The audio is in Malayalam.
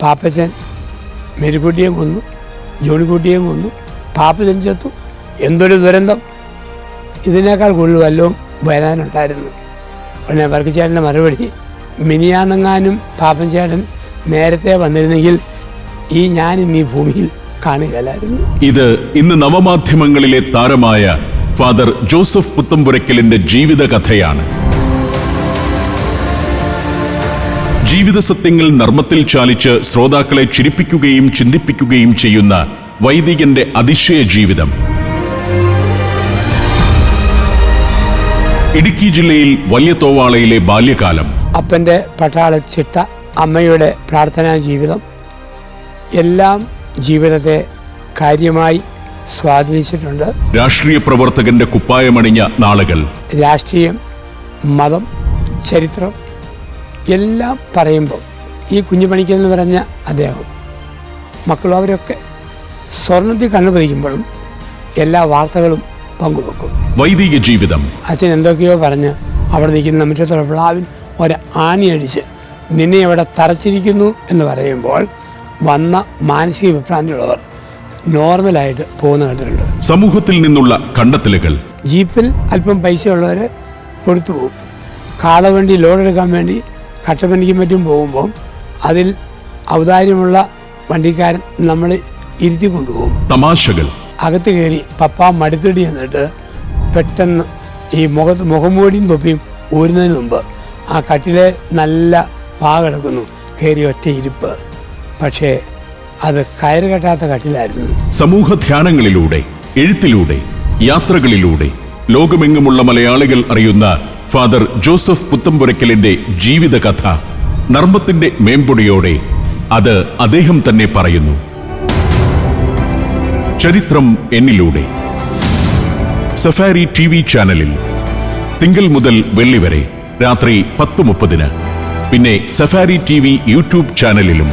പാപ്പച്ചൻ മെരുക്കുട്ടിയെ കൊന്നു ജോണിക്കുട്ടിയെ കൊന്നു പാപ്പച്ചൻ ചത്തു. എന്തൊരു ദുരന്തം. ഇതിനേക്കാൾ കൂടുതൽ വല്ലതും വരാനുണ്ടായിരുന്നു. ഉടനെ വർക്കിച്ചേട്ടന്റെ മറുപടി മിനിയാന്നെങ്ങാനും പാപ്പൻ ചേട്ടൻ നേരത്തെ വന്നിരുന്നെങ്കിൽ ഈ ഞാനും ഈ ഭൂമിയിൽ കാണുകയല്ലായിരുന്നു. ഇത് ഇന്ന് നവമാധ്യമങ്ങളിലെ താരമായ ഫാദർ ജോസഫ് പുത്തമ്പുരയ്ക്കലിന്റെ ജീവിത കഥയാണ് ജീവിത സത്യങ്ങൾ നർമ്മത്തിൽ ചാലിച്ച് ശ്രോതാക്കളെ ചിരിപ്പിക്കുകയും ചിന്തിപ്പിക്കുകയും ചെയ്യുന്ന വൈദികന്റെ അതിശയ ജീവിതം. ഇടുക്കി ജില്ലയിൽ വലിയ തോവാളയിലെ ബാല്യകാലം. അപ്പന്റെ പട്ടാളച്ചിട്ട അമ്മയുടെ പ്രാർത്ഥനാ ജീവിതം. എല്ലാം ജീവിതത്തെ കാര്യമായി സ്വാധീനിച്ചിട്ടുണ്ട്. രാഷ്ട്രീയ പ്രവർത്തകന്റെ കുപ്പായമണിഞ്ഞ നാളുകൾ. രാഷ്ട്രീയം മതം ചരിത്രം എല്ലാം പറയുമ്പോൾ ഈ കുഞ്ഞുപണിക്കൽ എന്ന് പറഞ്ഞ അദ്ദേഹം മക്കളും അവരൊക്കെ സ്വർണത്തിൽ കണ്ണുപതിക്കുമ്പോഴും എല്ലാ വാർത്തകളും പങ്കുവെക്കും. വൈദിക ജീവിതം. അച്ഛൻ എന്തൊക്കെയോ പറഞ്ഞ് അവിടെ നിൽക്കുന്ന നമ്മുടെ പ്ലാവിൻ ഒരു ആണിയടിച്ച് നിന്നെ ഇവിടെ തറച്ചിരിക്കുന്നു എന്ന് പറയുമ്പോൾ വന്ന മാനസിക വിഭ്രാന്തിയുള്ളവർ നോർമലായിട്ട് പോകുന്ന കണ്ടിട്ടുണ്ട്. സമൂഹത്തിൽ നിന്നുള്ള കണ്ടെത്തലുകൾ. ജീപ്പിൽ അല്പം പൈസ ഉള്ളവർ കൊടുത്തു പോകും. കാളവണ്ടി ലോഡ് എടുക്കാൻ വേണ്ടി കട്ടപ്പനയ്ക്കും മറ്റും പോകുമ്പോൾ അതിൽ ഔദാര്യമുള്ള വണ്ടിക്കാരൻ നമ്മൾ ഇരുത്തി കൊണ്ടുപോകും. തമാശകൾ. അകത്ത് കയറി പപ്പ മടുത്തടി എന്നിട്ട് പെട്ടെന്ന് ഈ മുഖത്ത് മുഖംമൂടിയും തൊപ്പിയും ഊരുന്നതിന് മുമ്പ് ആ കട്ടിലെ നല്ല പാ കിടക്കുന്നു. കയറി ഒറ്റ ഇരിപ്പ്. പക്ഷേ അത് കയറ് കെട്ടാത്ത കട്ടിലായിരുന്നു. സമൂഹ ധ്യാനങ്ങളിലൂടെ എഴുത്തിലൂടെ യാത്രകളിലൂടെ ലോകമെങ്ങുമുള്ള മലയാളികൾ അറിയുന്ന ഫാദർ ജോസഫ് പുത്തമ്പുരയ്ക്കലിന്റെ ജീവിതകഥ നർമ്മത്തിന്റെ മേമ്പൊടിയോടെ അത് അദ്ദേഹം തന്നെ പറയുന്നു. ചരിത്രം എന്നിലൂടെ. സഫാരി ടി വി ചാനലിൽ തിങ്കൾ മുതൽ വെള്ളി വരെ രാത്രി പത്ത് മുപ്പതിന്. പിന്നെ സഫാരി ടി വി യൂട്യൂബ് ചാനലിലും